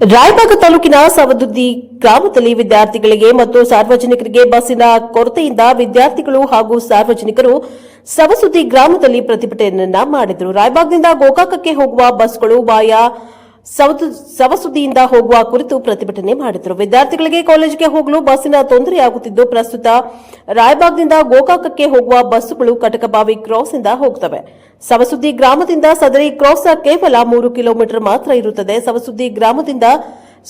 ರಾಯಬಾಗ ತಾಲೂಕಿನ ಸವದುದ್ದಿ ಗ್ರಾಮದಲ್ಲಿ ವಿದ್ಯಾರ್ಥಿಗಳಿಗೆ ಮತ್ತು ಸಾರ್ವಜನಿಕರಿಗೆ ಬಸ್ಸಿನ ಕೊರತೆಯಿಂದ ವಿದ್ಯಾರ್ಥಿಗಳು ಹಾಗೂ ಸಾರ್ವಜನಿಕರು ಸವಸುದ್ದಿ ಗ್ರಾಮದಲ್ಲಿ ಪ್ರತಿಭಟನೆಯನ್ನ ಮಾಡಿದರು. ರಾಯಬಾಗ್ನಿಂದ ಗೋಕಾಕಕ್ಕೆ ಹೋಗುವ ಬಸ್ಗಳು ವಾಯ ಸವಸುದ್ದಿಯಿಂದ ಹೋಗುವ ಕುರಿತು ಪ್ರತಿಭಟನೆ ಮಾಡಿದರು. ವಿದ್ಯಾರ್ಥಿಗಳಿಗೆ ಕಾಲೇಜಿಗೆ ಹೋಗಲು ಬಸ್ಸಿನ ತೊಂದರೆಯಾಗುತ್ತಿದ್ದು, ಪ್ರಸ್ತುತ ರಾಯಬಾಗ್ನಿಂದ ಗೋಕಾಕಕ್ಕೆ ಹೋಗುವ ಬಸ್ಸುಗಳು ಕಟಕಬಾವಿ ಕ್ರಾಸ್ ಇಂದ ಹೋಗುತ್ತವೆ ಸವಸುದ್ದಿ ಗ್ರಾಮದಿಂದ ಸದರಿ ಕ್ರಾಸ್ ಕೇವಲ ಮೂರು ಕಿಲೋಮೀಟರ್ ಮಾತ್ರ ಇರುತ್ತದೆ. ಸವಸುದ್ದಿ ಗ್ರಾಮದಿಂದ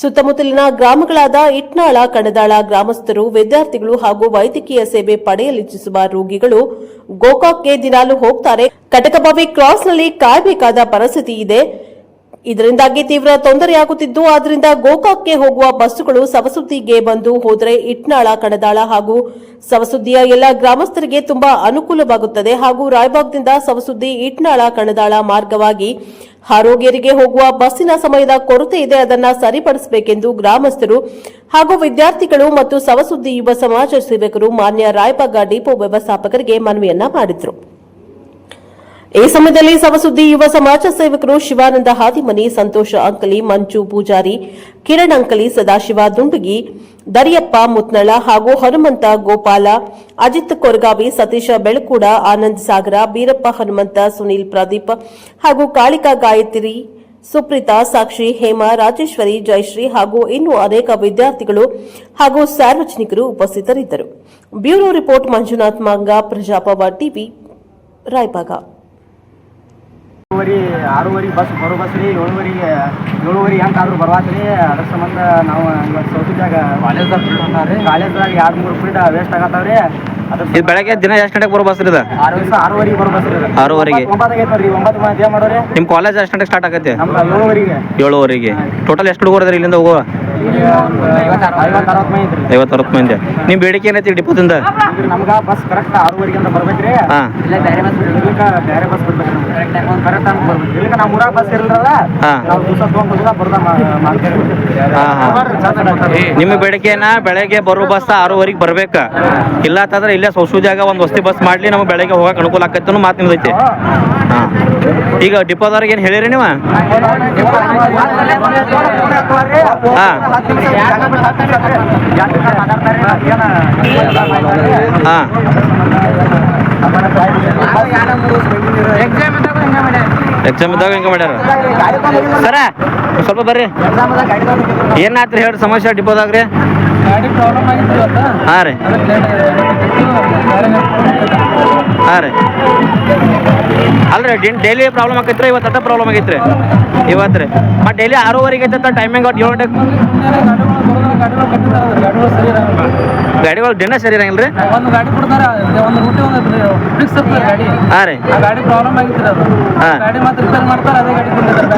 ಸುತ್ತಮುತ್ತಲಿನ ಗ್ರಾಮಗಳಾದ ಇಟ್ನಾಳ, ಕಣದಾಳ ಗ್ರಾಮಸ್ಥರು, ವಿದ್ಯಾರ್ಥಿಗಳು ಹಾಗೂ ವೈದ್ಯಕೀಯ ಸೇವೆ ಪಡೆಯಲಿಚ್ಛಿಸುವ ರೋಗಿಗಳು ಗೋಕಾಕ್ಗೆ ದಿನಾಲು ಹೋಗ್ತಾರೆ. ಕಟಕಬಾವಿ ಕ್ರಾಸ್ನಲ್ಲಿ ಕಾಯಬೇಕಾದ ಪರಿಸ್ಥಿತಿ ಇದೆ. ಇದರಿಂದಾಗಿ ತೀವ್ರ ತೊಂದರೆಯಾಗುತ್ತಿದ್ದು ಆದ್ದರಿಂದ ಗೋಕಾಕ್ಗೆ ಹೋಗುವ ಬಸ್ಸುಗಳು ಸವಸುದ್ದಿಗೆ ಬಂದು ಹೋದರೆ ಇಟ್ನಾಳ, ಕಣದಾಳ ಹಾಗೂ ಸವಸುದ್ದಿಯ ಎಲ್ಲ ಗ್ರಾಮಸ್ಥರಿಗೆ ತುಂಬಾ ಅನುಕೂಲವಾಗುತ್ತದೆ ಹಾಗೂ ರಾಯಬಾಗ್ದಿಂದ ಸವಸುದ್ದಿ, ಇಟ್ನಾಳ, ಕಣದಾಳ ಮಾರ್ಗವಾಗಿ ಆರೋಗ್ಯರಿಗೆ ಹೋಗುವ ಬಸ್ಸಿನ ಸಮಯದ ಕೊರತೆ ಇದೆ, ಅದನ್ನು ಸರಿಪಡಿಸಬೇಕೆಂದು ಗ್ರಾಮಸ್ಥರು ಹಾಗೂ ವಿದ್ಯಾರ್ಥಿಗಳು ಮತ್ತು ಸವಸುದ್ದಿ ಯುವ ಸಮಾಜ ಸೇವಕರು ಮಾನ್ಯ ರಾಯಬಾಗ ಡಿಪೋ ವ್ಯವಸ್ಥಾಪಕರಿಗೆ ಮನವಿಯನ್ನ ಮಾಡಿದ್ರು. ಈ ಸಮಯದಲ್ಲಿ ಸವಸುದ್ದಿ ಯುವ ಸಮಾಜ ಸೇವಕರು ಶಿವಾನಂದ ಹಾದಿಮನಿ, ಸಂತೋಷ ಅಂಕಲಿ, ಮಂಜು ಪೂಜಾರಿ, ಕಿರಣ್ ಅಂಕಲಿ, ಸದಾಶಿವ ದುಂಡಗಿ, ದರಿಯಪ್ಪ ಮುತ್ನಳ ಹಾಗೂ ಹನುಮಂತ ಗೋಪಾಲ, ಅಜಿತ್ ಕೊರಗಾವಿ, ಸತೀಶ ಬೆಳಕೂಡ, ಆನಂದ್ ಸಾಗರ, ಬೀರಪ್ಪ ಹನುಮಂತ, ಸುನೀಲ್ ಪ್ರದೀಪ್ ಹಾಗೂ ಕಾಳಿಕಾ ಗಾಯತ್ರಿ, ಸುಪ್ರೀತಾ, ಸಾಕ್ಷಿ, ಹೇಮಾ, ರಾಜೇಶ್ವರಿ, ಜಯಶ್ರೀ ಹಾಗೂ ಇನ್ನೂ ಅನೇಕ ವಿದ್ಯಾರ್ಥಿಗಳು ಹಾಗೂ ಸಾರ್ವಜನಿಕರು ಉಪಸ್ಥಿತರಿದ್ದರು. ಬ್ಯೂರೋ ರಿಪೋರ್ಟ್ ಮಂಜುನಾಥ್ ಮಾಂಗ ಪ್ರಜಾಪವ ಟಿವಿ ರಾಯಬಾಗ ಏಳುವರೆ ಆರೂವರೆ ಬಸ್ ಬರೋ ಬಸ್ ರೀ ಏಳುವರೆಗೆ ಏಳುವರೆ ಎಂಟಾದ್ರೂ ಬರ್ವಾತ್ರಿ ಅದ್ರ ಸಂಬಂಧ ನಾವು ಇವತ್ತು ಸೌತಿದ್ದಾಗ ಕಾಲೇಜ್ದಾಗ ಫ್ರೀಡ್ ರೀ ಕಾಲೇಜ್ದಾಗ ಎರಡು ಮೂರು ಫ್ರೀಡ್ ವೇಸ್ಟ್ ಆಗತ್ತಾವ ರೀ ಇದು ಬೆಳಗ್ಗೆ ದಿನ ಎಷ್ಟು ಗಂಟೆಗೆ ಬರೋ ಬಸ್ ಇದು ಆರು ದಿವಸ ಆರೂವರೆಗೆ ಬರೋ ಬಸ್ ರೀ. ಆರೂವರೆಗೆ? ಒಂಬತ್ತು- ಒಂಬತ್ತು ಆಗೈತೆ ಒಂಬತ್ತು ಮಾಡೋರಿ? ನಿಮ್ಮ ಕಾಲೇಜ್ ಎಷ್ಟು ಗಂಟೆಗೆ ಸ್ಟಾರ್ಟ್ ಆಗತ್ತೆ? ಏಳುವರೆಗೆ. ಏಳುವರೆಗೆ. ಟೋಟಲ್ ಎಷ್ಟು ಹುಡುಗರು ಇಲ್ಲಿಂದ ಹೋಗುವ? ಐವತ್ತು ಅರವತ್ತು ಮಂದಿ. ನಿಮ್ಮ ಬೇಡಿಕೆ ಏನೈತಿ ಡಿಪೋದಿಂದ? ನಮ್ಗೆ ಬಸ್ ಕರೆಕ್ಟ್ ಆರೂವರೆಗೆ ಅಂತ ಬರ್ಬೇಕ್ರಿ. ಹಾ. ಇಲ್ಲ ಬೇರೆ ಬಸ್ ಬೇರೆ ಬಸ್ ಕರೆಕ್ಟ್ ಅಂತ ಬರ್ಬೇಕು. ಇಲ್ಲಿಕ ನಾವು ಊರಾಗ ಬಸ್ ಇರಲ್ಲ. ನಾವು ದಿವಸ ತೊಗೊಂಡು ಬರ್ದ. ನಿಮ್ಮ ಬೇಡಿಕೆನ ಬೆಳಗ್ಗೆ ಬರೋ ಬಸ್ ಆರೂವರೆಗೆ ಬರ್ಬೇಕು. ಇಲ್ಲ ಇಲ್ಲೇ ಇಲ್ಲೇ ಸೌಸೂಜಾಗ ಒಂದು ವಸ್ತಿ ಬಸ್ ಮಾಡ್ಲಿ ನಮ್ಗೆ ಬೆಳಗ್ಗೆ ಹೋಗಕ್ಕೆ ಅನುಕೂಲ ಆಕೈತೆ ಮಾತು ನಿಮ್ದೈತಿ. ಈಗ ಡಿಪೋದವ್ರಿಗೆ ಏನು ಹೇಳಿರಿ ನೀವು? ಹಾ. ಹಾಂ. ಎಕ್ಸಾಮ್ ಇದ್ದಾಗ ಹೆಂಗೆ ಮಾಡ್ಯಾರ. ಸರ, ಸ್ವಲ್ಪ ಬರ್ರಿ. ಏನಾತ್ರಿ ಹೇಳಿ ಸಮಸ್ಯೆ ಡಿಪೋದಾಗ ರೀ ಹಾಂ ರೀ. ಹಾಂ ರೀ. ಅಲ್ರಿ ಡಿನ್ ಡೈಲಿ ಪ್ರಾಬ್ಲಮ್ ಆಗೈತ್ರ ಇವತ್ತು ಪ್ರಾಬ್ಲಮ್ ಆಗೈತ್ರಿ. ಇವತ್ತು ರೀ. ಮತ್ತು ಡೈಲಿ ಆರೂವರೆಗೆ ಐತೆ ಟೈಮಿಂಗ್ ಏಳು ಗಂಟೆ ಗಾಡಿಗಳು ದಿನ ಸರಿ ಇರಂಗಿಲ್ಲ ರೀ. ಒಂದು ಗಾಡಿ ಕೊಡ್ತಾರೆ ಒಂದು ರೂಟಿ ಒಂದು ಫಿಕ್ಸ್ ಇರ್ತದೆ ಗಾಡಿ ಹಾಂ ರೀ ಆ ಗಾಡಿ ಪ್ರಾಬ್ಲಮ್ ಆಗಿತ್ತು ಅದು ಗಾಡಿ ಮಾತ್ರ ರಿಪೇರ್ ಮಾಡ್ತಾರೆ ಅದೇ ಗಾಡಿ ಕೊಟ್ಟಿದ್ದಾರೆ